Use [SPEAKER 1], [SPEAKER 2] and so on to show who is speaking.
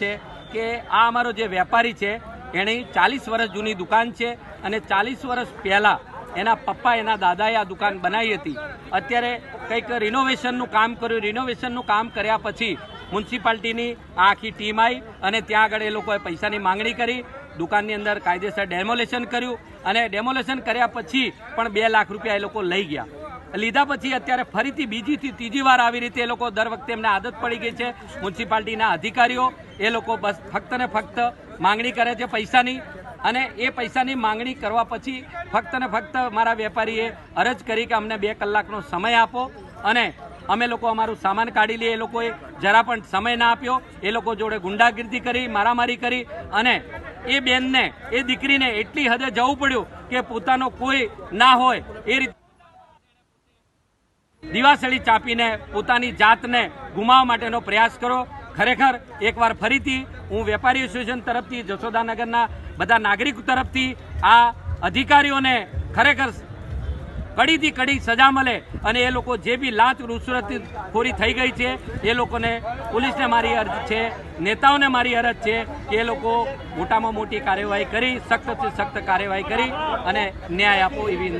[SPEAKER 1] છે કે આ અમારો જે વેપારી છે, એની ચાલીસ વર્ષ જૂની દુકાન છે અને ચાલીસ વર્ષ પહેલા એના પપ્પા, એના દાદાએ આ દુકાન બનાવી હતી. અત્યારે કંઈક રિનોવેશનનું કામ કર્યું. રિનોવેશનનું કામ કર્યા પછી મ્યુનિસિપાલિટીની આ આખી ટીમ આવી અને ત્યાં આગળ એ લોકોએ પૈસાની માંગણી કરી, દુકાનની અંદર કાયદેસર ડેમોલેશન કર્યું અને ડેમોલેશન કર્યા પછી પણ બે લાખ રૂપિયા એ લોકો લઈ ગયા. લીધા પછી અત્યારે ફરીથી બીજીથી ત્રીજી વાર આવી રીતે એ લોકો દર વખતે એમને આદત પડી ગઈ છે. મ્યુનિસિપાલિટીના અધિકારીઓ એ લોકો બસ ફક્ત ને ફક્ત માંગણી કરે છે પૈસાની અને એ પૈસાની માંગણી કરવા પછી ફક્ત ને ફક્ત મારા વેપારીએ અરજ કરી કે અમને બે કલાકનો સમય આપો અને અમે લોકો અમારું સામાન કાઢી લઈએ. એ લોકોએ જરા પણ સમય ના આપ્યો. એ લોકો જોડે ગુંડાગીર્દી કરી, મારામારી કરી અને એ બેનને, એ દીકરીને એટલી હદે જવું પડ્યું કે પોતાનો કોઈ ના હોય એ રીતે દિવાસળી ચાપીને પોતાની જાતને ગુમાવવા માટેનો પ્રયાસ કરો. ખરેખર એકવાર ફરીથી હું વેપારી એસોસિએશન તરફથી જશોદાનગરના બધા નાગરિક તરફથી આ અધિકારીઓને ખરેખર કડીથી કડી સજા મળે અને એ લોકો જે બી લાંચ રૂસરત ખોરી થઈ ગઈ છે, એ લોકોને પોલીસને મારી અરજ છે, નેતાઓને મારી અરજ છે કે એ લોકો મોટામાં મોટી કાર્યવાહી કરી, સખ્તથી સખ્ત કાર્યવાહી કરી અને ન્યાય આપો એવી